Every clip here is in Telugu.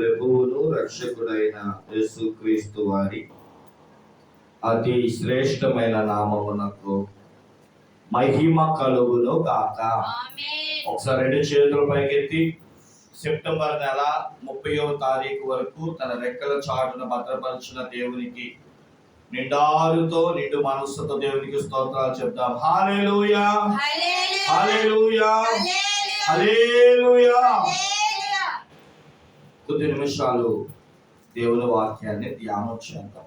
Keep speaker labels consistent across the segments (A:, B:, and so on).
A: ప్రభువును రక్షకుడైన యేసుక్రీస్తు వారి అతి శ్రేష్టమైన నామమునకు మహిమ కలుగును గాక.
B: ఆమేన్.
A: ఒకసారి రెండు చేతుల పైకెత్తి సెప్టెంబర్ నెల ముప్పైవ తారీఖు వరకు తన రెక్కల చాటును భద్రపరిచిన దేవునికి నిండారుతో నిండు మనస్సుతో దేవునికి స్తోత్రాలు చెప్తాం హాలేలుయా హాలేలుయా హాలేలుయా కొద్ది నిమిషాలు దేవుని వాక్యాన్ని ధ్యానం చేద్దాం.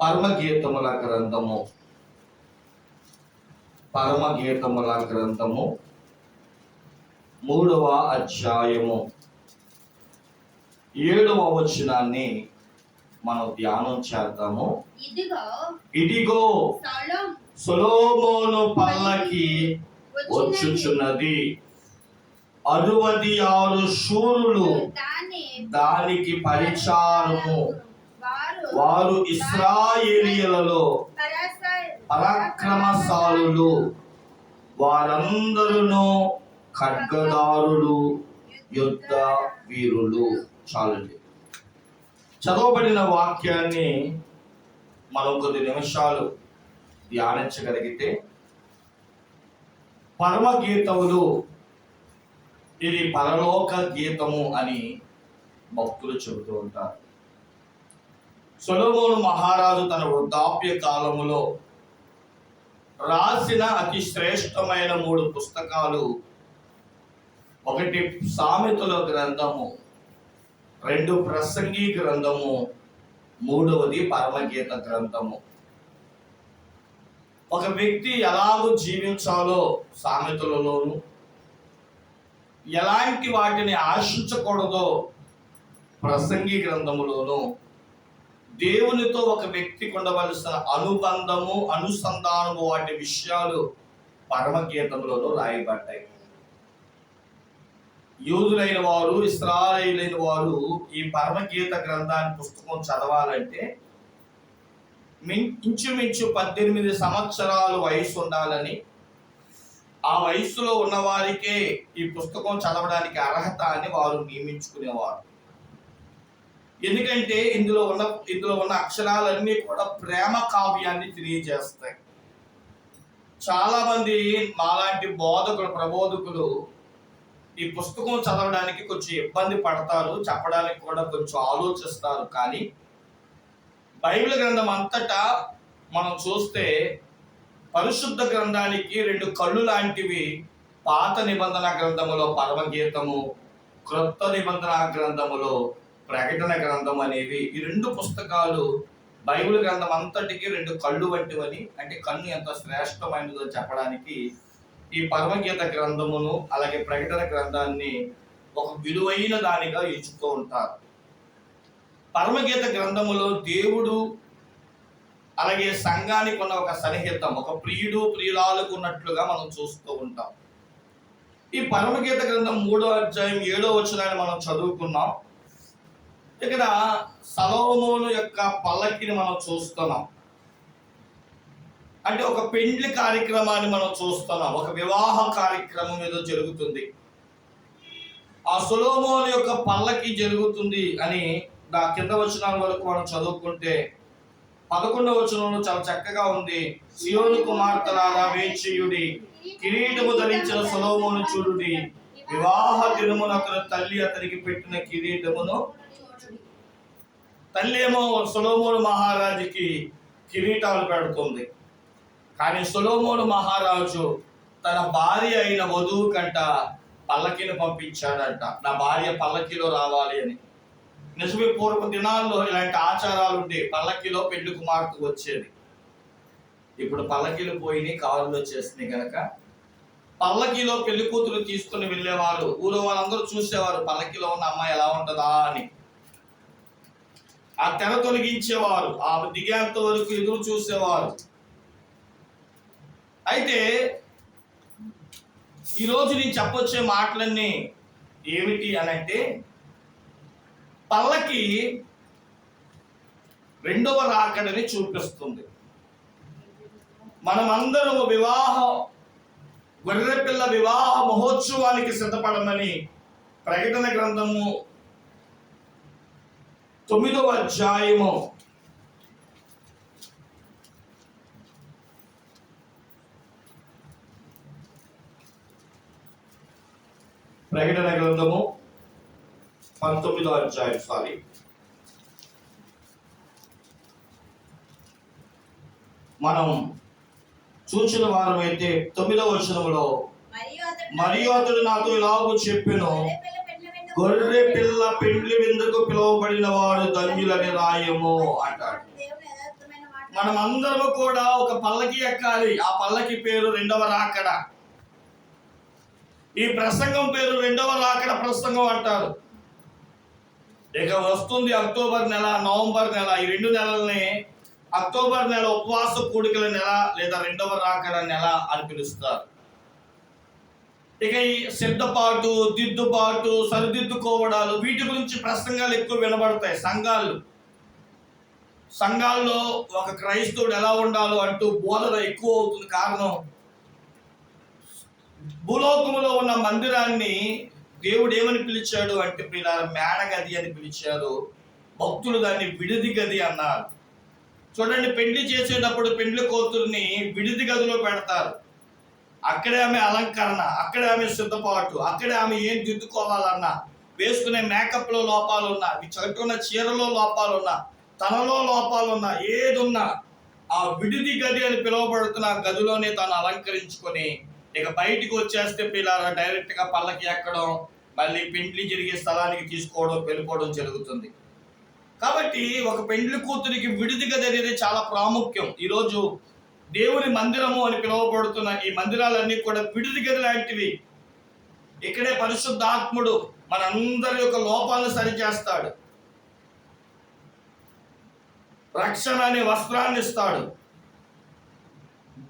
A: పరమగీతముల గ్రంథము. పరమగీతముల గ్రంథము మూడవ అధ్యాయము. ఏడవ వచనాన్ని మనం ధ్యానం చేద్దాము.
B: ఇదిగో
A: ఇదిగో
B: సౌలం
A: సొలోమోను పల్లకి వచ్చుచున్నది. అరువది ఆరు శూరులు దానికి పరిచారము.
B: వారు
A: ఇస్రాయేలీయులలో పరాక్రమశాలులు. వారందరూ ఖడ్గదారులు యుద్ధ వీరులు. చాలండి. చదవబడిన వాక్యాన్ని మనం కొద్ది నిమిషాలు ధ్యానించగలిగితే పరమ గీతములు ఇది పరలోక గీతము అని భక్తులు చెబుతూ ఉంటారు. సొలొమోను మహారాజు తన వృద్ధాప్య కాలములో రాసిన అతి శ్రేష్టమైన మూడు పుస్తకాలు ఒకటి సామెతల గ్రంథము రెండు ప్రసంగి గ్రంథము మూడవది పరమగీత గ్రంథము. ఒక వ్యక్తి ఎలాగో జీవించాలో సామెతలలోను ఎలాంటి వాటిని ఆశించకూడదో ప్రసంగి గ్రంథములోను దేవునితో ఒక వ్యక్తికి ఉండవలసిన అనుబంధము అనుసంధానము వాటి విషయాలు పరమగీతంలోనూ రాయబడ్డాయి. యూదులైన వారు ఇస్రాయిలైన వారు ఈ పరమగీత గ్రంథాన్ని పుస్తకం చదవాలంటే ఇంచుమించు పద్దెనిమిది సంవత్సరాలు వయసు ఉండాలని ఆ వయసులో ఉన్న వారికే ఈ పుస్తకం చదవడానికి అర్హత అని వారు నియమించుకునేవారు. ఎందుకంటే ఇందులో ఉన్న ఇందులో ఉన్న అక్షరాలన్నీ కూడా ప్రేమ కావ్యాన్ని తెలియజేస్తాయి. చాలా మంది మాలాంటి బోధకులు ప్రబోధకులు ఈ పుస్తకం చదవడానికి కొంచెం ఇబ్బంది పడతారు చెప్పడానికి కూడా కొంచెం ఆలోచిస్తారు. కానీ బైబిల్ గ్రంథం అంతటా మనం చూస్తే పరిశుద్ధ గ్రంథానికి రెండు కళ్ళు లాంటివి పాత నిబంధన గ్రంథములో పరమగీతము క్రొత్త నిబంధన గ్రంథములో ప్రకటన గ్రంథం అనేవి. ఈ రెండు పుస్తకాలు బైబిల్ గ్రంథం అంతటికి రెండు కళ్ళు వంటివని అంటే కన్ను ఎంత శ్రేష్టమైనదో చెప్పడానికి ఈ పరమగీత గ్రంథమును అలాగే ప్రకటన గ్రంథాన్ని ఒక విలువైన దానిగా ఎంచుతూ ఉంటారు పరమగీత గ్రంథములో దేవుడు అలాగే సంఘానికి ఉన్న ఒక సన్నిహితం ఒక ప్రియుడు ప్రియురాలకు ఉన్నట్లుగా మనం చూస్తూ ఉంటాం. ఈ పరమగీత గ్రంథం మూడో అధ్యాయం ఏడో వచనాన్ని మనం చదువుకున్నాం. ఇక్కడ సలోమోను యొక్క పల్లకిని మనం చూస్తున్నాం. అంటే ఒక పెండ్లి కార్యక్రమాన్ని మనం చూస్తున్నాం. ఒక వివాహ కార్యక్రమం ఏదో జరుగుతుంది. ఆ సొలోమోను యొక్క పల్లకి జరుగుతుంది అని నా కింద వచనాల వరకు మనం చదువుకుంటే పదకొండవ వచనంలో చాలా చక్కగా ఉంది. సియోను కుమార్తెలారా వేచియుడి కిరీటము ధరించిన సొలోమోను చూడుడి. వివాహ దినమున అతని తల్లి అతనికి పెట్టిన కిరీటమును తల్లి ఏమో సొలోమోను మహారాజుకి కిరీటాలు పెడుతుంది. కానీ సొలోమోను మహారాజు తన భార్య అయిన వధువు కంట పల్లకిని పంపించాడంట. నా భార్య పల్లకిలో రావాలి అని. నిజమే పూర్వ దినాల్లో ఇలాంటి ఆచారాలు ఉండే పల్లకిలో పెళ్ళి కుమార్తె వచ్చేది. ఇప్పుడు పల్లకీలు పోయినాయి కారులు వచ్చేసినాయి కనుక పల్లకీలో పెళ్ళి కూతురు తీసుకుని వెళ్ళేవారు ఊరో వాళ్ళందరూ చూసేవారు పల్లకీలో ఉన్న అమ్మాయి ఎలా ఉంటుందా అని. ఆ తెర తొలగించేవారు ఆ దిగేంత వరకు ఎదురు చూసేవారు. అయితే ఈరోజు నేను చెప్పొచ్చే మాటలన్నీ ఏమిటి అని అంటే పల్లకి రెండవ రాకడని చూపిస్తుంది. మనమందరం వివాహ గొర్రెపిల్ల వివాహ మహోత్సవానికి సిద్ధపడమని ప్రకటన గ్రంథము తొమ్మిదవ అధ్యాయము. ప్రకటన గ్రంథము పంతొమ్మిదో అధ్యాయం సారీ మనం చూచిన వారం అయితే తొమ్మిదవ వచనంలో
B: మరియు అతడు
A: మరియు అతడు నాతో ఇలాగూ చెప్పెను.
B: గొర్రె పిల్ల పెండ్లి విందుకు
A: పిలువబడిన వాడు ధన్యులని రాయము అంటాడు. మనం అందరము కూడా ఒక పల్లకి ఎక్కాలి. ఆ పల్లకి పేరు రెండవ రాకడ. ఈ ప్రసంగం పేరు రెండవ రాకడ ప్రసంగం అంటారు. ఇక వస్తుంది అక్టోబర్ నెల నవంబర్ నెల. ఈ రెండు నెలల్ని అక్టోబర్ నెల ఉపవాస కూడికల నెల లేదా రెండవ రాకడ నెల అని పిలుస్తారు. ఇక ఈ సిద్ధపాటు దిద్దుబాటు సరిదిద్దుకోవడాలు వీటి గురించి ప్రసంగాలు ఎక్కువ వినబడతాయి. సంఘాలు. సంఘాల్లో ఒక క్రైస్తవుడు ఎలా ఉండాలో అంటూ బోధన ఎక్కువ అవుతుంది. కారణం భూలోకములో ఉన్న మందిరాన్ని దేవుడు ఏమని పిలిచాడు అంటే పిల్లల మేడగది అని పిలిచారు. భక్తులు దాన్ని విడిది గది అన్నారు. చూడండి పెళ్ళి చేసేటప్పుడు పెండ్లి కూతుర్ని విడిది గదిలో పెడతారు. అక్కడే ఆమె అలంకరణ అక్కడే ఆమె సిద్ధపాటు అక్కడే ఆమె ఏం దిద్దుకోవాలన్నా వేసుకునే మేకప్లో లోపాలున్నా కట్టుకున్న చీరలో లోపాలున్నా తనలో లోపాలున్నా ఏదున్నా ఆ విడిది గది అని పిలువబడుతున్న గదిలోనే తను అలంకరించుకొని ఇక బయటికి వచ్చేస్తే పిల్లల డైరెక్ట్గా పల్లకి ఎక్కడం మళ్ళీ పెండ్లి జరిగే స్థలానికి తీసుకోవడం వెళ్ళిపోవడం జరుగుతుంది. కాబట్టి ఒక పెండ్లి కూతురికి విడిది గది అనేది చాలా ప్రాముఖ్యం. ఈరోజు దేవుని మందిరము అని పిలువబడుతున్న ఈ మందిరాలన్నీ కూడా విడిది గది లాంటివి. ఇక్కడే పరిశుద్ధాత్ముడు మనందరి యొక్క లోపాలను సరిచేస్తాడు. రక్షణ అనే వస్త్రాన్ని ఇస్తాడు.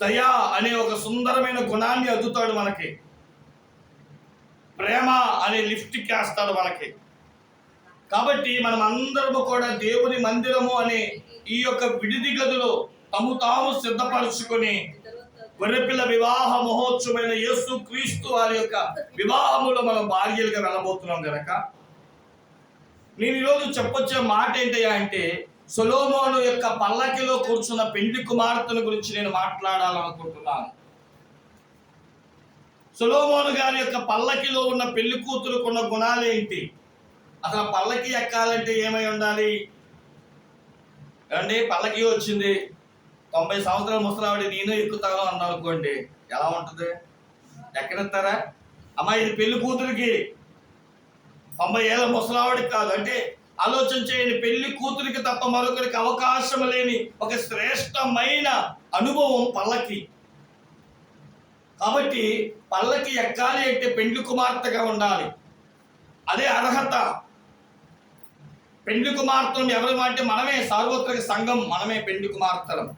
A: దయా అనే ఒక సుందరమైన గుణాన్ని అద్దుతాడు మనకి. ప్రేమ అనే లిఫ్ట్ వేస్తాడు మనకి కాబట్టి మనం అందరము కూడా దేవుని మందిరము అనే ఈ యొక్క విడిది గదిలో తము తాము సిద్ధపరచుకొని గొర్రెపిల్ల వివాహ మహోత్సవమైన యేసు క్రీస్తు వారి యొక్క వివాహములో మనం భార్యలుగా వెళ్ళబోతున్నాం కనుక నేను ఈరోజు చెప్పొచ్చే మాట ఏంటయ్యా అంటే సొలోమోను యొక్క పల్లకిలో కూర్చున్న పెండ్లి కుమార్తెను గురించి నేను మాట్లాడాలనుకుంటున్నాను. సులోమోను గారి యొక్క పల్లకిలో ఉన్న పెళ్ళి కూతురుకున్న గుణాలు ఏంటి? అసలు పల్లకి ఎక్కాలంటే ఏమై ఉండాలి? ఏమండి? పల్లకి వచ్చింది. తొంభై సంవత్సరాల ముసలావిడి నేను ఎక్కుతాను అన్నానుకోండి. ఎలా ఉంటుంది? ఎక్కడెత్తారా? అమ్మా ఇది పెళ్ళి కూతురికి తొంభై ఏళ్ళ ముసలావిడికి కాదు. అంటే ఆలోచన చేయండి పెళ్ళి కూతురికి తప్ప మరొకరికి అవకాశం లేని ఒక శ్రేష్టమైన అనుభవం పల్లకి. కాబట్టి పల్లకి ఎక్కాలి అంటే పెండ్లి కుమార్తెగా ఉండాలి. అదే అర్హత. పెండ్లి కుమార్తెను ఎవరు అంటే మనమే సార్వత్రిక సంఘం మనమే పెండ్లి కుమార్తెలం.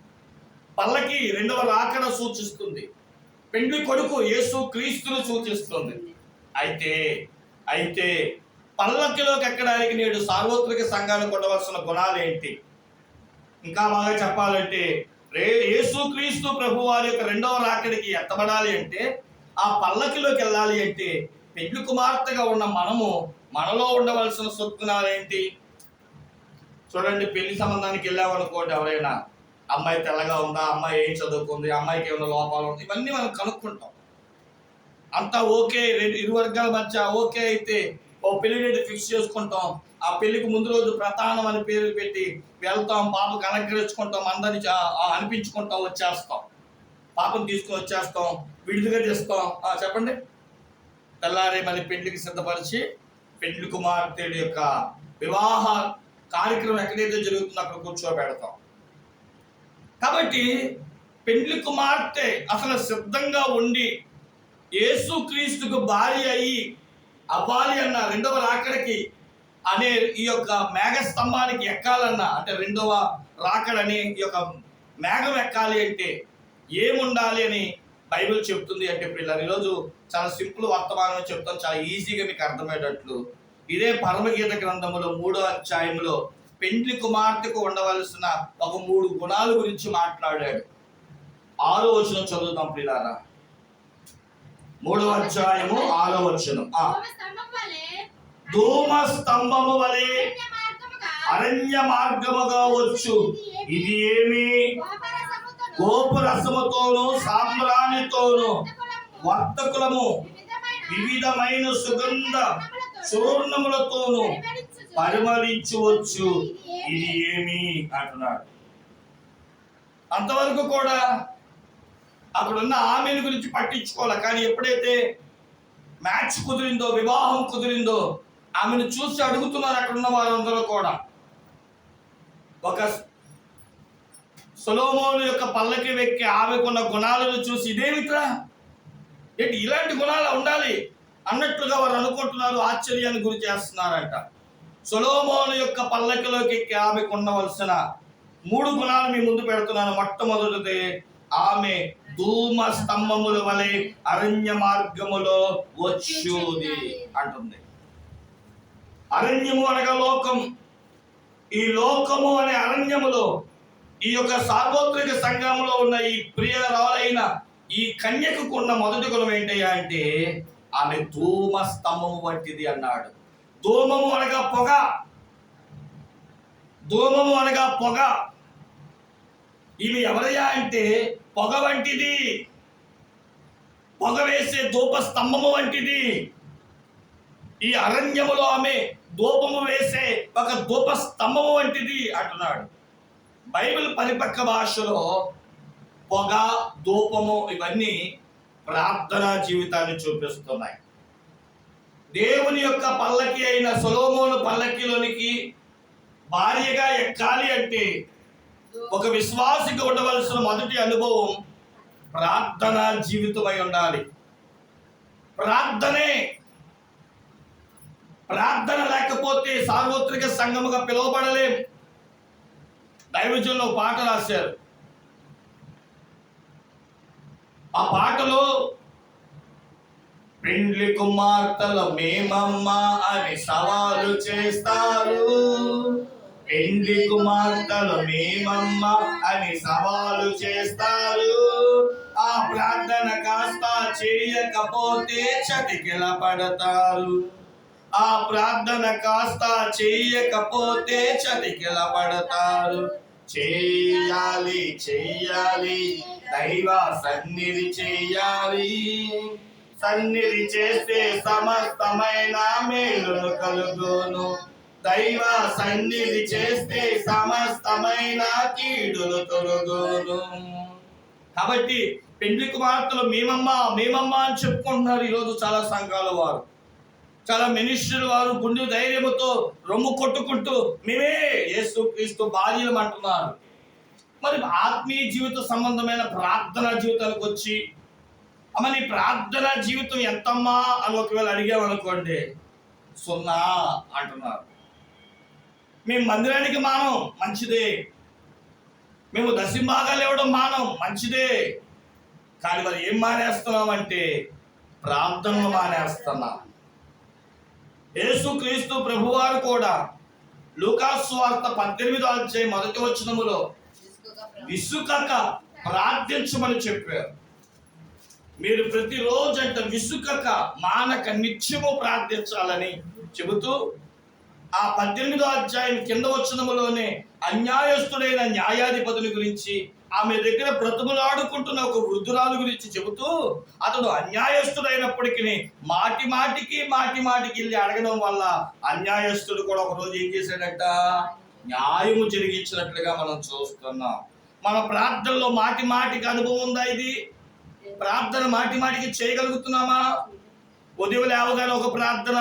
A: పల్లకి రెండవ రాకడ సూచిస్తుంది. పెండ్లి కొడుకు యేసు క్రీస్తును సూచిస్తుంది. అయితే అయితే పల్లకిలోకి ఎక్కడానికి నేడు సార్వత్రిక సంఘాలు కొట్టవలసిన గుణాలు ఏంటి? ఇంకా బాగా చెప్పాలంటే రే యేసు క్రీస్తు ప్రభు వారి యొక్క రెండవ రాకడికి ఎత్తబడాలి అంటే ఆ పల్లకిలోకి వెళ్ళాలి అంటే పెళ్ళి కుమార్తెగా ఉన్న మనము మనలో ఉండవలసిన సొత్తునాలు ఏంటి? చూడండి పెళ్ళి సంబంధానికి వెళ్ళామనుకోండి ఎవరైనా అమ్మాయి తెల్లగా ఉందా అమ్మాయి ఏం చదువుకుంది అమ్మాయికి ఏమైనా లోపాలు ఉంది ఇవన్నీ మనం కనుక్కుంటాం. అంతా ఓకే రెండు ఇరు వర్గాల మధ్య ఓకే అయితే ఓ పెళ్ళి డేట్ ఫిక్స్ చేసుకుంటాం. ఆ పెళ్ళికి ముందు రోజు ప్రధానం అని పేరు పెట్టి వెళ్తాం పాపకు అలంకరించుకుంటాం అందరిని అనిపించుకుంటాం వచ్చేస్తాం. పాపను తీసుకొని వచ్చేస్తాం విడుదల చేస్తాం. చెప్పండి. తెల్లారి మళ్ళీ పెళ్ళికి సిద్ధపరిచి పెళ్ళి కుమార్తెడు యొక్క వివాహ కార్యక్రమం ఎక్కడైతే జరుగుతుందో అక్కడ కూర్చోబెడతాం. కాబట్టి పెళ్ళి కుమార్తె అసలు సిద్ధంగా ఉండి యేసుక్రీస్తుకు భార్య అయ్యి అవ్వాలి అన్న రెండవ రాకడకి అనే ఈ యొక్క మేఘ స్తంభానికి ఎక్కాలన్న అంటే రెండవ రాకడని ఈ యొక్క మేఘం ఎక్కాలి అంటే ఏముండాలి అని బైబిల్ చెప్తుంది అంటే పిల్లలు ఈరోజు చాలా సింపుల్ వర్తమానం చెప్తాం చాలా ఈజీగా మీకు అర్థమయ్యేటట్లు. ఇదే పరమగీత గ్రంథంలో మూడో అధ్యాయంలో పెండ్లి కుమార్తెకు ఉండవలసిన ఒక మూడు గుణాల గురించి మాట్లాడాడు. ఆరో వచనం చదువుతాం పిల్లారా. మూడో అధ్యాయము ఆరో
B: ధూమ
A: స్తంభము వలె
B: అరణ్య మార్గముగా
A: వచ్చు. ఇది ఏమి? గోపు రసముతోను సాంబ్రాణితోను వర్తకులము వివిధమైన సుగంధ చూర్ణములతోను పరిమళించవచ్చు ఇది ఏమి? అంటున్నాడు. అంతవరకు కూడా అక్కడున్న ఆమెను గురించి పట్టించుకోవాలి? కానీ ఎప్పుడైతే మ్యాచ్ కుదిరిందో వివాహం కుదిరిందో ఆమెను చూసి అడుగుతున్నారు అక్కడ ఉన్న వారందరూ కూడా. ఒక సొలోమోను యొక్క పల్లకి వెక్కి ఆమెకున్న గుణాలను చూసి ఇదేమిట్రా? ఏంటి ఇలాంటి గుణాలు ఉండాలి? అన్నట్లుగా వారు అనుకుంటున్నారు ఆశ్చర్యాన్ని గురి చేస్తున్నారంట. సొలోమోను యొక్క పల్లకిలోకి ఎక్కి ఆమెకు ఉండవలసిన మూడు గుణాలు మీ ముందు పెడుతున్నాను. మొట్టమొదటిది ఆమె ధూమ స్తంభముల వలె అరణ్య మార్గములో వచ్చుది అంటుంది. అరణ్యము అనగా లోకం. ఈ లోకము అనే అరణ్యములో ఈ యొక్క సార్వత్రిక సంఘంలో ఉన్న ఈ ప్రియరాలైన ఈ కన్యకు ఉన్న మొదటి గుణం ఏంటయ్యా అంటే ఆమె ధూమ స్తంభము వంటిది అన్నాడు. ధూమము అనగా పొగ. ధూమము అనగా పొగ. ఈమె ఎవరయ్యా అంటే పొగ వంటిది. పొగ వేసే ధూప స్తంభము వంటిది. ఈ అరణ్యములో ఆమె ధూపము వేసే ఒక ధూప స్తంభము వంటిది అంటున్నాడు. బైబిల్ పరిపక్వ భాషలో పొగ ధూపము ఇవన్నీ ప్రార్థనా జీవితాన్ని చూపిస్తున్నాయి. దేవుని యొక్క పల్లకి అయిన సొలోమోను పల్లకిలోనికి భార్యగా ఎక్కాలి అంటే ఒక విశ్వాసికి ఉండవలసిన మొదటి అనుభవం ప్రార్థన జీవితమై ఉండాలి. ప్రార్థనే. ప్రార్థన లేకపోతే సార్వత్రిక సంఘముగా పిలువబడలేం. దైవజంలో పాట రాశారు. ఆ పాటలో పెండ్లి కుమార్తెల మేమమ్మ అని సవాలు చేస్తారు. పెండ్లి కుమార్తెలు మేమమ్మ అని సవాలు చేస్తారు. ఆ ప్రార్థన కాస్త చేయకపోతే చతికిల పడతారు ఆ ప్రార్థన కాస్త చేయకపోతే చతికిల పడతారు చేయాలి చెయ్యాలి దైవ సన్నిధి చేయాలి. సన్నిధి చేస్తే సమస్తమైన మేలును కలుగును. దైవ సన్నిధి చేస్తే సమస్తమైన కీడులు తొలగును. కాబట్టి పెండ్లి కుమార్తెలు మేమమ్మ మేమమ్మ అని చెప్పుకుంటున్నారు ఈరోజు చాలా సంఘాల వారు. చాలా మినిస్టర్ వారు గుండె ధైర్యముతో రొమ్ము కొట్టుకుంటూ మేమే యేసు క్రీస్తు భార్యలు అంటున్నారు. మరి ఆత్మీయ జీవిత సంబంధమైన ప్రార్థన జీవితానికి వచ్చి అమ్మ నీ ప్రార్థన జీవితం ఎంతమ్మా అని ఒకవేళ అడిగామనుకోండి సున్నా అంటున్నారు. మేము మందిరానికి మానం మంచిదే. మేము దశింభాగాలు ఇవ్వడం మానం మంచిదే. కానీ మరి ఏం మానేస్తున్నామంటే ప్రార్థనలు మానేస్తున్నాం. యేసుక్రీస్తు ప్రభువారు కూడా లూకాసు వార్త పద్దెనిమిదో అధ్యాయం మొదటి వచనములో విసుకక ప్రార్థించమని చెప్పారు. మీరు ప్రతిరోజు అంట విసుకక మానక నిత్యము ప్రార్థించాలని చెబుతూ ఆ పద్దెనిమిదో అధ్యాయం కింద వచ్చినములోనే అన్యాయస్తుడైన న్యాయాధిపతుని గురించి ఆమె దగ్గర బ్రతుములాడుకుంటున్న ఒక వృద్ధురాలు గురించి చెబుతూ అతడు అన్యాయస్తుడైనప్పటికీ మాటి మాటికి మాటి మాటికి వెళ్ళి అడగడం వల్ల అన్యాయస్తుడు కూడా ఒకరోజు ఏం చేశాడట? న్యాయము జరిగించినట్లుగా మనం చూస్తున్నాం. మన ప్రార్థనలో మాటి మాటికి అనుభవం ఉందా ఇది? ప్రార్థన మాటి మాటికి చేయగలుగుతున్నామా? ఉదయం లేవగానే ఒక ప్రార్థన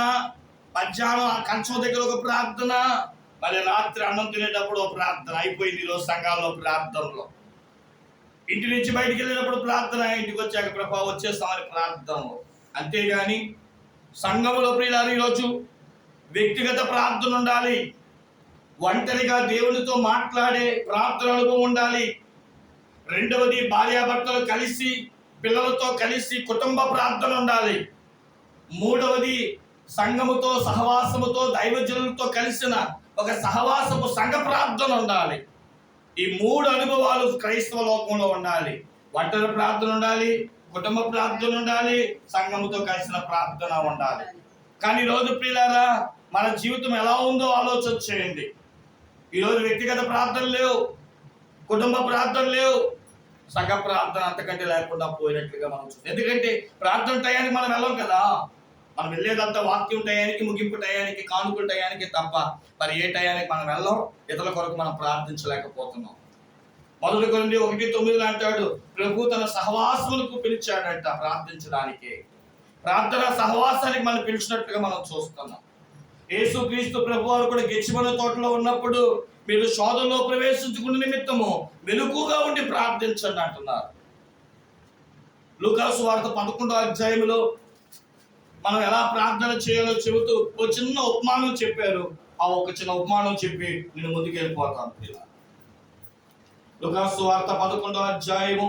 A: మధ్యాహ్నం ఆ కంచం దగ్గర ఒక ప్రార్థన. మరి రాత్రి అన్నం తినేటప్పుడు ఒక ప్రార్థన. అయిపోయింది ఈరోజు సంఘాల్లో ప్రార్థనలో. ఇంటి నుంచి బయటికి వెళ్ళేటప్పుడు ప్రార్థన. ఇంటికి వచ్చాక ప్రభావ వచ్చేస్తామని ప్రార్థనలో. అంతేగాని సంఘంలో ప్రియులారు ఈరోజు వ్యక్తిగత ప్రార్థన ఉండాలి. ఒంటరిగా దేవునితో మాట్లాడే ప్రార్థన అనుభవం ఉండాలి. రెండవది భార్యాభర్తలు కలిసి పిల్లలతో కలిసి కుటుంబ ప్రార్థన ఉండాలి. మూడవది సంఘముతో సహవాసముతో దైవజనులతో కలిసిన ఒక సహవాసపు సంఘ ప్రార్థన ఉండాలి. ఈ మూడు అనుభవాలు క్రైస్తవ లోకంలో ఉండాలి. ఒంటరి ప్రార్థన ఉండాలి కుటుంబ ప్రార్థన ఉండాలి సంఘముతో కలిసిన ప్రార్థన ఉండాలి. కానీ రోజు ప్రియులారా మన జీవితం ఎలా ఉందో ఆలోచన చేయండి. ఈరోజు వ్యక్తిగత ప్రార్థన లేవు కుటుంబ ప్రార్థన లేవు సంఘ ప్రార్థన అంతకంటే లేకుండా పోయినట్లుగా మనం చూస్తాం. ఎందుకంటే ప్రార్థన టయానికి మనం వెళ్ళాం కదా. మనం వెళ్ళేదంతా వాక్యం టయానికి ముగింపు టయానికి కానుకల టయానికి తప్ప మరి ఏ టయానికి మనం వెళ్ళం? ఇతరుల కొరకు మనం ప్రార్థించలేకపోతున్నాం. మొదటి కొన్ని ఒకటి తొమ్మిది అంటాడు ప్రభు తన సహవాసములకు పిలిచాడంట ప్రార్థించడానికి. ప్రార్థన సహవాసానికి మనం పిలిచినట్టుగా మనం చూస్తున్నాం. యేసు క్రీస్తు ప్రభు వారు కూడా గెచ్చిమల తోటలో ఉన్నప్పుడు మీరు శోధంలో ప్రవేశించుకున్న నిమిత్తము వెలుగుగా ఉండి ప్రార్థించండి అంటున్నారు. లూకాసు వార్త పదకొండో అధ్యాయంలో మనం ఎలా ప్రార్థన చేయాలో చెబుతూ ఒక చిన్న ఉపమానం చెప్పారు. ఆ ఒక చిన్న ఉపమానం చెప్పి నేను ముందుకు వెళ్ళిపోతాను లుకాసు వార్త పదకొండో అధ్యాయము.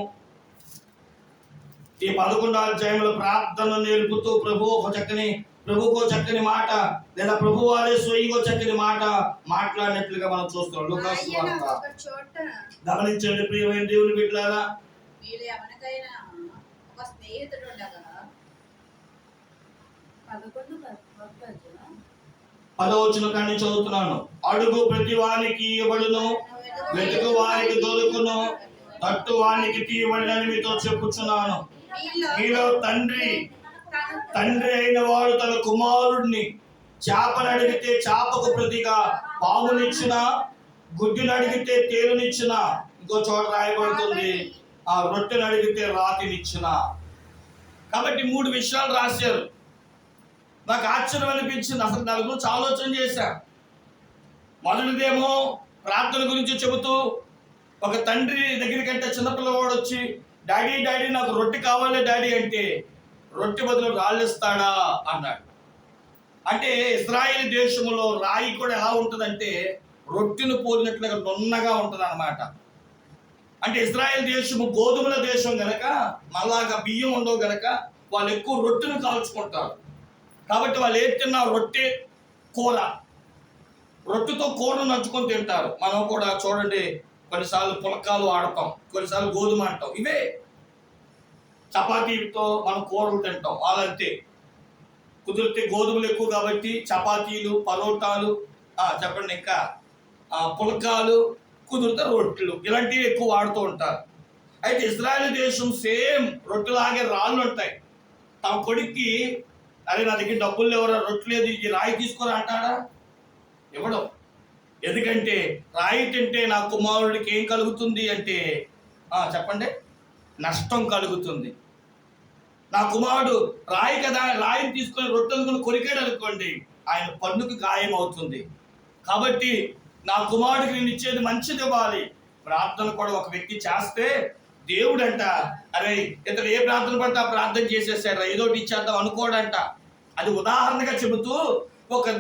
A: ఈ పదకొండో అధ్యాయంలో ప్రార్థన నేర్పుతూ ప్రభు ఒక చక్కని ప్రభుకు చక్కని మాట లేదా ప్రభు వారే స్వయంగా చక్కని మాట మాట్లాడినట్లుగా మనం చూస్తున్నాం. లుకాసు వార్త. గమనించండి ప్రియమైన దేవుని బిడ్డలారా.
B: ఒక స్నేహితుడు ఉండగా
A: పదవచనం కానీ చదువుతున్నాను. అడుగు ప్రతి వానికి ఇవ్వబడును వెతుకు వారికి దొరుకును తట్టు వానికి తీయబడినని మీతో చెప్పుచున్నాను. మీలో తండ్రి తండ్రి అయిన వాడు తన కుమారుడిని చేపను అడిగితే చేపకు ప్రతిగా పామునిచ్చిన గుడ్డిని అడిగితే తేలునిచ్చిన? ఇంకో చోట రాయబడుతుంది ఆ రొట్టెను అడిగితే రాతినిచ్చిన? కాబట్టి మూడు విషయాలు రాశారు. నాకు ఆశ్చర్యం అనిపించింది. అసలు దాని గురించి ఆలోచన చేశా. మొదటిదేమో ప్రార్థన గురించి చెబుతూ ఒక తండ్రి దగ్గరికంటే చిన్నపిల్లవాడు వచ్చి డాడీ డాడీ నాకు రొట్టె కావాలి డాడీ అంటే రొట్టె బదులు రాళ్ళిస్తాడా అన్నాడు. అంటే ఇస్రాయేల్ దేశంలో రాయి కూడా ఎలా ఉంటుందంటే రొట్టెను పోలినట్లుగా నున్నగా ఉంటుంది అనమాట అంటే ఇజ్రాయెల్ దేశము గోధుమల దేశం గనక మళ్ళాగా బియ్యం ఉండవు గనక వాళ్ళు ఎక్కువ రొట్టెను కాల్చుకుంటారు. కాబట్టి వాళ్ళు ఏది తిన్నా రొట్టె కూర. రొట్టెతో కూరను నంచుకొని తింటారు. మనం కూడా చూడండి కొన్నిసార్లు పులకాలు ఆడతాం కొన్నిసార్లు గోధుమ అంటాం. ఇవే చపాతీతో మనం కూరలు తింటాం. వాళ్ళంతే. కుదిరితే గోధుమలు ఎక్కువ కాబట్టి చపాతీలు పరోటాలు చెప్పండి ఇంకా. పులకాలు కుదిరితే రొట్టెలు. ఇలాంటివి ఎక్కువ వాడుతూ ఉంటారు. అయితే ఇజ్రాయెల్ దేశం సేమ్ రొట్టెలాగే రాళ్ళు ఉంటాయి. తమ కొడుక్కి అరే నా దగ్గర డబ్బులు లేవరా రొట్టె లేదు ఈ రాయి తీసుకురా అంటాడా ఇవ్వడం ఎందుకంటే రాయి తింటే నా కుమారుడికి ఏం కలుగుతుంది అంటే చెప్పండి. నష్టం కలుగుతుంది. నా కుమారుడు రాయి కదా రాయిని తీసుకొని రొట్టెలు కొరికాడు అనుకోండి ఆయన పన్నుకు గాయం అవుతుంది. కాబట్టి నా కుమారుడికి నేను ఇచ్చేది మంచిది ఇవ్వాలి. ప్రార్థన కూడా ఒక వ్యక్తి చేస్తే దేవుడంట అరే ఇతను ఏ ప్రార్థన పడితే ఆ ప్రార్థన చేసేసాడు ఏదోటి ఒకటి ఇచ్చేద్దాం అనుకోడంట. అది ఉదాహరణగా చెబుతూ ఒక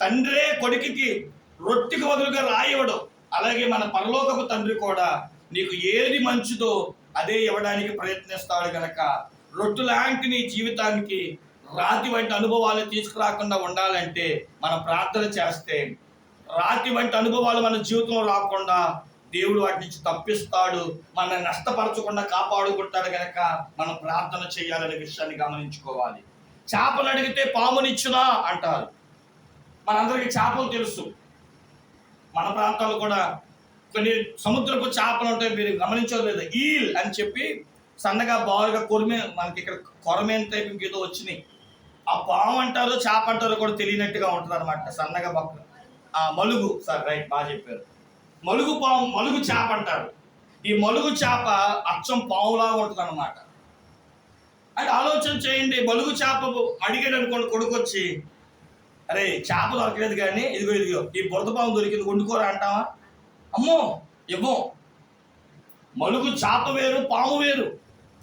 A: తండ్రే కొడుకుకి రొట్టెకి బదులుగా రాయివ్వడం. అలాగే మన పరలోకపు తండ్రి కూడా నీకు ఏది మంచిదో అదే ఇవ్వడానికి ప్రయత్నిస్తాడు గనక. రొట్టు లాంటి నీ జీవితానికి రాతి వంటి అనుభవాలు తీసుకురాకుండా ఉండాలంటే మనం ప్రార్థన చేస్తే రాతి వంటి అనుభవాలు మన జీవితంలో రాకుండా దేవుడు వాటి నుంచి తప్పిస్తాడు మనల్ని నష్టపరచకుండా కాపాడుకుంటాడు కనుక మనం ప్రార్థన చేయాలనే విషయాన్ని గమనించుకోవాలి. చేపలు అడిగితే పామునిచ్చునా అంటారు. మనందరికీ చేపలు తెలుసు. మన ప్రాంతాల్లో కూడా కొన్ని సముద్రపు చేపలు ఉంటాయి మీరు గమనించలేదు ఈల్ అని చెప్పి సన్నగా బాగా కొరిమే మనకి ఇక్కడ కొరమేన్ టైప్ ఇంకేదో వచ్చినాయి. ఆ పాము అంటారో చేప అంటారో కూడా తెలియనట్టుగా ఉంటుంది అనమాట సన్నగా బక్క ఆ మలుగు. సార్ రైట్ బాగా చెప్పారు. మలుగు పాము మలుగు చేప అంటారు. ఈ మలుగు చేప అచ్చం పాములా ఉంటుంది అనమాట అంటే ఆలోచన చేయండి మలుగు చేప అడిగాడు అనుకోండి కొడుకొచ్చి అరే చేప దొరకలేదు కానీ ఇదిగో ఇదిగో ఈ బురద పాము దొరికింది వండుకోరా అంటావా? అమ్మో ఇవ్వం. మలుగు చేప వేరు పాము వేరు.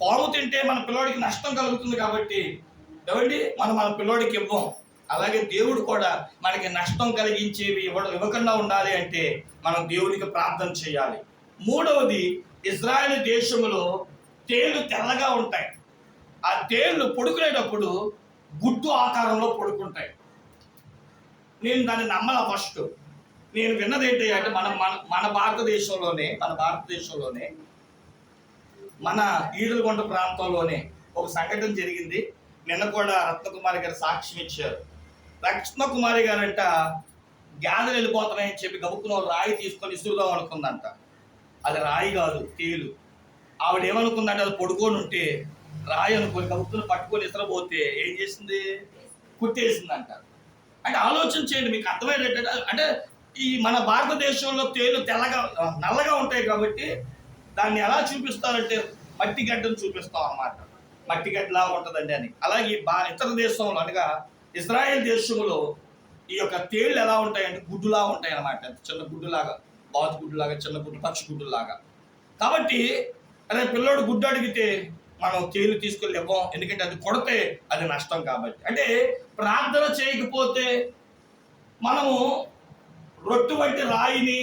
A: పాము తింటే మన పిల్లోడికి నష్టం కలుగుతుంది కాబట్టి ఏమండి? మనం మన పిల్లోడికి ఇవ్వం. అలాగే దేవుడు కూడా మనకి నష్టం కలిగించేవి ఇవ్వడం ఇవ్వకుండా ఉండాలి అంటే మనం దేవునికి ప్రార్థన చేయాలి. మూడవది ఇజ్రాయెల్ దేశంలో తేళ్ళు తెల్లగా ఉంటాయి. ఆ తేళ్ళు పడుకునేటప్పుడు గుడ్డు ఆకారంలో పడుకుంటాయి. నేను దాన్ని నమ్మల ఫస్ట్. నేను విన్నది ఏంటి అంటే మన మన మన భారతదేశంలోనే మన భారతదేశంలోనే మన ఈదులకొండ ప్రాంతంలోనే ఒక సంఘటన జరిగింది. నిన్న కూడా రత్నకుమారి గారు సాక్ష్యం ఇచ్చారు. రత్నకుమారి గారంట గ్యాదర్ వెళ్ళిపోతున్నాయని చెప్పి గబుక్కున రాయి తీసుకొని ఇసురుదాం అనుకుందంట అది రాయి కాదు తేలు. ఆవిడ ఏమనుకుందంటే అది పడుకొని ఉంటే రాయి అనుకొని గబుక్కులు పట్టుకొని ఇసరబోతే ఏం చేసింది? కుట్టేసిందంట. అంటే ఆలోచన చేయండి మీకు అర్థమయ్యేటట్టు అంటే ఈ మన భారతదేశంలో తేలు తెల్లగా నల్లగా ఉంటాయి కాబట్టి దాన్ని ఎలా చూపిస్తారంటే మట్టి గడ్డను చూపిస్తాం అన్నమాట. మట్టి గడ్డలా ఉంటుందండి అని. అలాగే బా ఇతర దేశంలో అనగా ఇజ్రాయెల్ దేశంలో ఈ యొక్క తేళ్ళు ఎలా ఉంటాయంటే గుడ్డులా ఉంటాయి అన్నమాట చిన్న గుడ్డులాగా బాతు గుడ్డులాగా చిన్న గుడ్డు పక్షి గుడ్డులాగా. కాబట్టి అదే పిల్లోడు గుడ్డు అడిగితే మనం తేలు తీసుకెళ్ళి ఇవ్వం ఎందుకంటే అది కొడితే అది నష్టం కాబట్టి. అంటే ప్రార్థన చేయకపోతే మనము రొట్టు వంటి రాయిని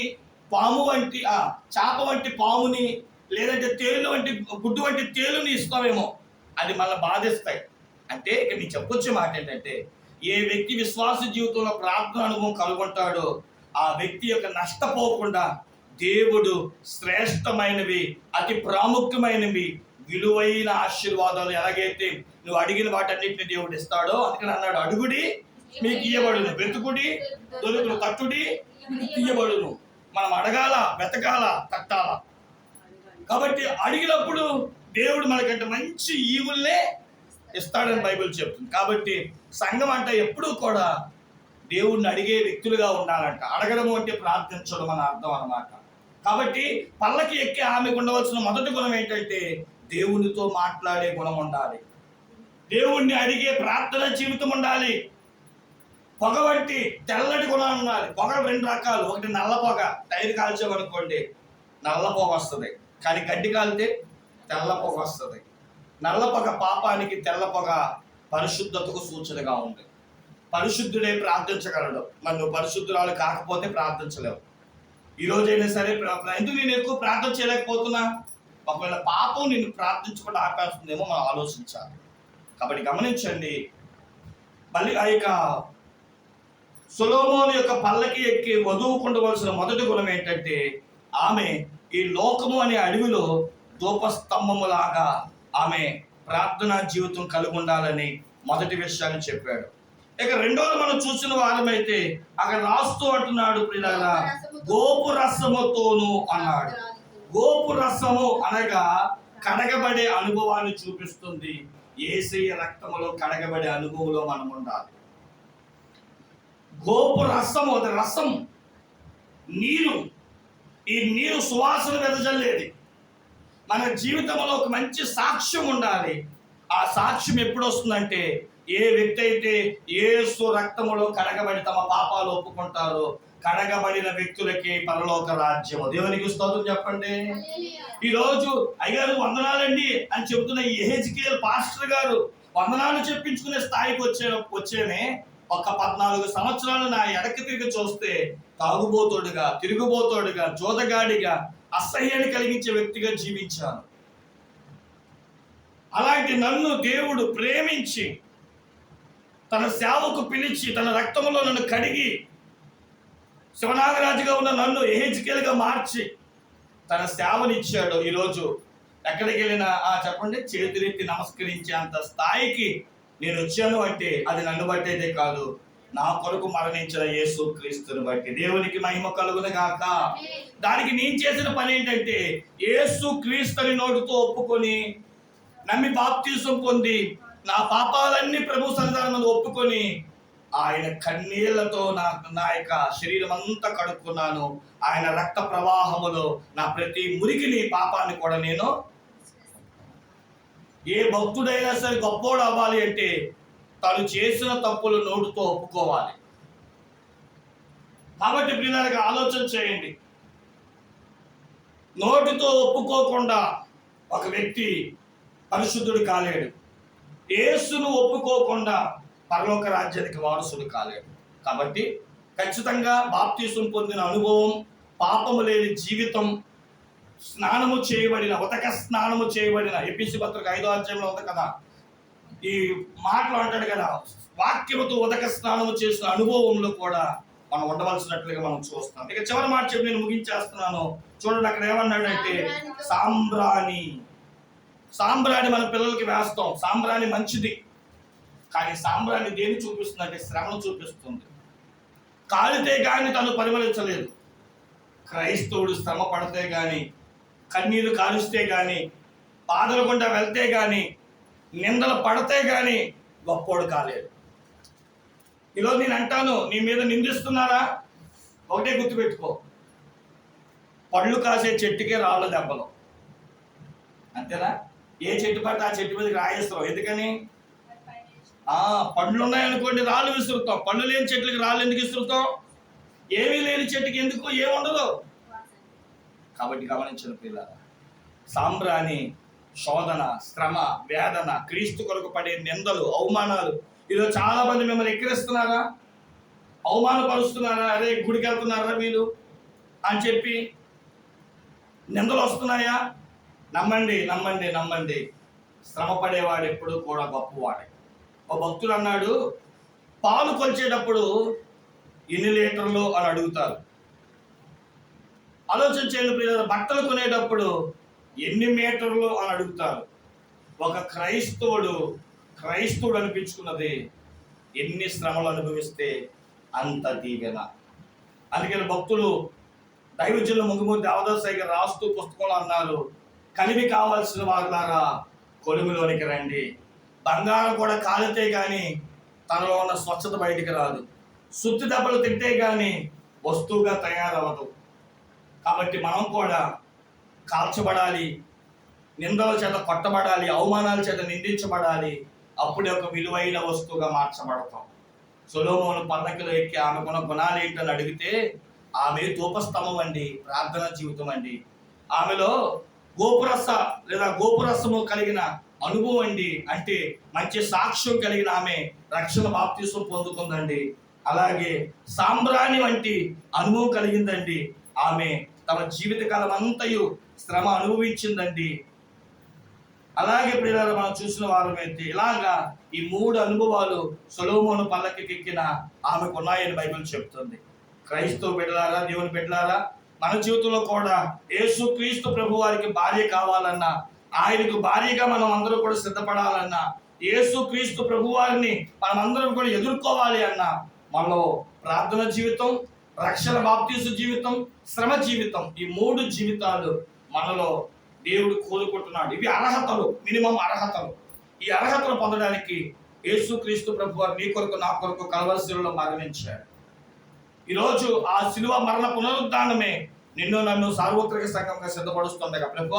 A: పాము వంటి చేప చాప వంటి పాముని లేదంటే తేలు వంటి గుడ్డు వంటి తేలుని ఇస్తామేమో అది మళ్ళీ బాధిస్తాయి. అంటే ఇక నేను చెప్పొచ్చే మాట ఏంటంటే ఏ వ్యక్తి విశ్వాస జీవితంలో ప్రార్థన అనుభవం కనుగొంటాడో ఆ వ్యక్తి యొక్క నష్టపోకుండా దేవుడు శ్రేష్టమైనవి అతి ప్రాముఖ్యమైనవి విలువైన ఆశీర్వాదాలు ఎలాగైతే నువ్వు అడిగిన వాటన్నిటిని దేవుడు ఇస్తాడో అందుకని అన్నాడు అడుగుడి మీకు ఇయ్యబడును. వెతుకుడి దొరుకును తట్టుడి తీయబడును. మనం అడగాల వెతకాల తట్టాల? కాబట్టి అడిగినప్పుడు దేవుడు మనకంటే మంచి ఈవుల్నే ఇస్తాడని బైబిల్ చెప్తుంది. కాబట్టి సంఘం అంటే ఎప్పుడూ కూడా దేవుణ్ణి అడిగే వ్యక్తులుగా ఉండాలంట. అడగడం అంటే ప్రార్థించడం అని అర్థం అన్నమాట. కాబట్టి పల్లకి ఎక్కి ఆమెకు ఉండవలసిన మొదటి గుణం ఏంటంటే దేవునితో మాట్లాడే గుణం ఉండాలి. దేవుణ్ణి అడిగే ప్రార్థన జీవితం ఉండాలి. పొగ వంటి తెల్లటి గుణం ఉండాలి. పొగ రెండు రకాలు. ఒకటి నల్ల పొగ. టైర్ కాల్చామనుకోండి నల్ల పొగ వస్తుంది. కానీ గడ్డి కాలితే తెల్ల పొగ వస్తుంది. నల్లపొగ పాపానికి తెల్లపొగ పరిశుద్ధతకు సూచనగా ఉంది. పరిశుద్ధుడే ప్రార్థించగలడు. మరి నువ్వు పరిశుద్ధురాలు కాకపోతే ప్రార్థించలేవు. ఈ రోజైనా సరే ఎందుకు నేను ఎక్కువ ప్రార్థన చేయలేకపోతున్నా? ఒకవేళ పాపం నిన్ను ప్రార్థించకుండా ఆపేస్తుందేమో మనం ఆలోచించాలి. కాబట్టి గమనించండి. మళ్ళీ ఆ యొక్క సులోమోని యొక్క పల్లకి ఎక్కి వదువుకుండవలసిన మొదటి గుణం ఏంటంటే ఆమె ఈ లోకము అనే అడవిలో ధూపస్తంభములాగా ఆమె ప్రార్థనా జీవితం కలిగి ఉండాలని మొదటి విషయాన్ని చెప్పాడు. ఇక రెండోది మనం చూసిన వారమైతే అక్కడ రాస్తూ అంటున్నాడు ప్రియులారా గోపు రసముతోను అన్నాడు. గోపు రసము అనగా కడగబడే అనుభవాన్ని చూపిస్తుంది. ఏసయ్య రక్తములో కడగబడే అనుభవంలో మనం ఉండాలి. గోపు రసము అది రసం. నీరు. ఈ నీరు సువాసన వెదజల్లేది. మన జీవితంలో ఒక మంచి సాక్ష్యం ఉండాలి. ఆ సాక్ష్యం ఎప్పుడు వస్తుందంటే ఏ వ్యక్తి అయితే ఏసు రక్తములో కడగబడి తమ పాపాలు ఒప్పుకుంటారో కడగబడిన వ్యక్తులకి పరలోక రాజ్యము. దేవునికి స్తోత్రం చెప్పండి. ఈ రోజు అయ్యారు వందనాలండి అని చెబుతున్న ఈ ఎహెచ్కేఎల్ పాస్టర్ గారు వందనాలు చెప్పించుకునే స్థాయికి వచ్చే వచ్చేనే ఒక పద్నాలుగు సంవత్సరాలు నా ఎడకి తిరిగి చూస్తే తాగుబోతోడుగా తిరుగుబోతోడుగా జోదగాడిగా అసహ్యాన్ని కలిగించే వ్యక్తిగా జీవించాను. అలాంటి నన్ను దేవుడు ప్రేమించి తన సేవకు పిలిచి తన రక్తంలో నన్ను కడిగి శివనాగరాజుగా ఉన్న నన్ను ఎహెచ్కేల్గా మార్చి తన సేవనిచ్చాడు. ఈరోజు ఎక్కడికి వెళ్ళినా ఆ చెప్పండి చేతులెత్తి నమస్కరించే అంత స్థాయికి నేను వచ్చాను అంటే అది నన్ను బట్టేదే కాదు. నా కొరకు మరణించిన యేసు క్రీస్తుని బట్టి దేవునికి మహిమ కలుగును గాక. దానికి నేను చేసిన పని ఏంటంటే యేసు క్రీస్తుని నోటితో ఒప్పుకొని నమ్మి బాప్తీసం పొంది నా పాపాలన్నీ ప్రభు సన్నిధానం ఒప్పుకొని ఆయన కన్నీళ్ళతో నా నా యొక్క శరీరం అంతా కడుక్కున్నాను. ఆయన రక్త ప్రవాహములో నా ప్రతి మురికిని పాపాన్ని కూడా నేను ఏ భక్తుడైనా సరే గొప్పోడు అవ్వాలి అంటే తను చేసిన తప్పులు నోటుతో ఒప్పుకోవాలి. కాబట్టి ప్రియులారికి ఆలోచన చేయండి. నోటితో ఒప్పుకోకుండా ఒక వ్యక్తి పరిశుద్ధుడు కాలేడు. యేసును ఒప్పుకోకుండా పరలోక రాజ్యానికి వారసుడు కాలేడు. కాబట్టి ఖచ్చితంగా బాప్తీసం పొందిన అనుభవం పాపము లేని జీవితం స్నానము చేయబడిన ఉతక స్నానము చేయబడిన ఎపిసి పత్రిక ఐదో అధ్యాయంలో ఉంది కదా. ఈ మాటలు అంటాడు కదా వాక్యముతో ఉదక స్నానము చేసిన అనుభవంలో కూడా మనం ఉండవలసినట్లుగా మనం చూస్తాం. ఇక చివరి మాట చెప్పి నేను ముగించేస్తున్నాను. చూడండి అక్కడ ఏమన్నాడంటే సాంబ్రాణి. సాంబ్రాణి మన పిల్లలకి వేస్తాం. సాంబ్రాణి మంచిది. కానీ సాంబ్రాణి దేని చూపిస్తుంది అంటే శ్రమను చూపిస్తుంది. కాలితే కానీ తను పరిమళించలేదు. క్రైస్తవుడు శ్రమ పడితే కానీ కన్నీరు కాలుస్తే కానీ బాధల గుండా వెళ్తే కానీ నిందలు పడితే కానీ గొప్పోడు కాలేదు. ఈరోజు నేను అంటాను నీ మీద నిందిస్తున్నారా? ఒకటే గుర్తుపెట్టుకో. పళ్ళు కాసే చెట్టుకే రాళ్ళ దెబ్బలు. అంతేనా? ఏ చెట్టు పడితే ఆ చెట్టు మీదకి రాయేస్తాం ఎందుకని? ఆ పండ్లు ఉన్నాయనుకోండి రాళ్ళు విసురుతాం పండ్లు లేని చెట్లకి రాళ్ళు ఎందుకు విసురుతాం ఏమీ లేని చెట్టుకి ఎందుకు? ఏముండదు? కాబట్టి గమనించిన పిల్లల సాంబ్రాణి శోధన శ్రమ వేదన క్రీస్తు కొరకు పడే నిందలు అవమానాలు. ఈరోజు చాలా మంది మిమ్మల్ని ఎక్కిరిస్తున్నారా? అవమానపరుస్తున్నారా? అరే గుడికి వెళ్తున్నారా వీళ్ళు అని చెప్పి నిందలు వస్తున్నాయా నమ్మండి నమ్మండి నమ్మండి. శ్రమ పడేవాడు ఎప్పుడు కూడా గొప్పవాడే. ఒక భక్తుడు అన్నాడు పాలు కొలిచేటప్పుడు ఎన్ని లీటర్లు? అని అడుగుతారు. ఆలోచించేది ప్రియులారా, బట్టలు కొనేటప్పుడు ఎన్ని మీటర్లు అని అడుగుతారు. ఒక క్రైస్తవుడు క్రైస్తవుడు అనిపించుకున్నది ఎన్ని శ్రమలు అనుభవిస్తే అంత దీవెన. అందుకని భక్తులు దైవజనులు ముందుమూర్తి దేవదాసాయి గారు రాస్తూ పుస్తకంలో అన్నారు కలివి కావాల్సిన ద్వారా కొలుములోనికి రండి. బంగారం కూడా కాలితే కానీ తనలో ఉన్న స్వచ్ఛత బయటికి రాదు. సుత్తి దెబ్బలు తింటే కానీ వస్తువుగా తయారవ్వదు. కాబట్టి మనం కూడా కాల్చబడాలి నిందల చేత కొట్టబడాలి అవమానాల చేత నిందించబడాలి అప్పుడే ఒక విలువైన వస్తువుగా మార్చబడతాం. సొలోమోను పల్లకిలో ఎక్కి ఆమెకున్న గుణాలు ఏంటని అడిగితే ఆమె తూపస్తంభం అండి ప్రార్థన జీవితం అండి. ఆమెలో గోపురస లేదా గోపురసము కలిగిన అనుభవం అండి. అంటే మంచి సాక్ష్యం కలిగిన ఆమె రక్షణ బాప్తీసం పొందుకుందండి. అలాగే సాంబ్రాణి వంటి అనుభవం కలిగిందండి. ఆమె తమ జీవితకాలం అంతయు శ్రమ అనుభవించిందండి. అలాగే ప్రియులారా మనం చూసిన వారమైతే ఇలాగా ఈ మూడు అనుభవాలు సొలోమోను పల్లకికెక్కిన ఆమెకు ఉన్నాయని బైబిల్ చెప్తుంది. క్రైస్తవ బిడ్డలారా దేవుని బిడ్డలారా మన జీవితంలో కూడా యేసు క్రీస్తు ప్రభు వారికి భార్య కావాలన్నా ఆయనకు భార్యగా మనం అందరూ కూడా సిద్ధపడాలన్నా యేసు క్రీస్తు ప్రభు వారిని మనం అందరం కూడా ఎదుర్కోవాలి అన్నా మనలో ప్రార్థన జీవితం రక్షణ బాప్తీసు జీవితం శ్రమ జీవితం ఈ మూడు జీవితాలు మనలో దేవుడు కోరుకుంటున్నాడు ఇవి అర్హతలు మినిమం అర్హతలు. ఈ అర్హతలు పొందడానికి యేసుక్రీస్తు ప్రభు వారు నీ కొరకు నా కొరకు కలవరశిలో మరణించాడు ఈరోజు ఆ శిలువ మరణ పునరుద్ధానమే నిన్ను నన్ను సార్వత్రిక సంఘంగా సిద్ధపడుతుండగా ప్రభు.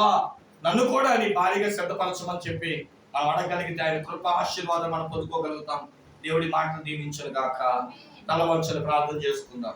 A: నన్ను కూడా నీ భారీగా సిద్ధపరచమని చెప్పి మనం అడగలిగితే ఆయన కృప ఆశీర్వాదం మనం పొందుకోగలుగుతాం. దేవుడి మాటలు దీవించను గాక తల వంచని ప్రార్థన చేసుకుందాం.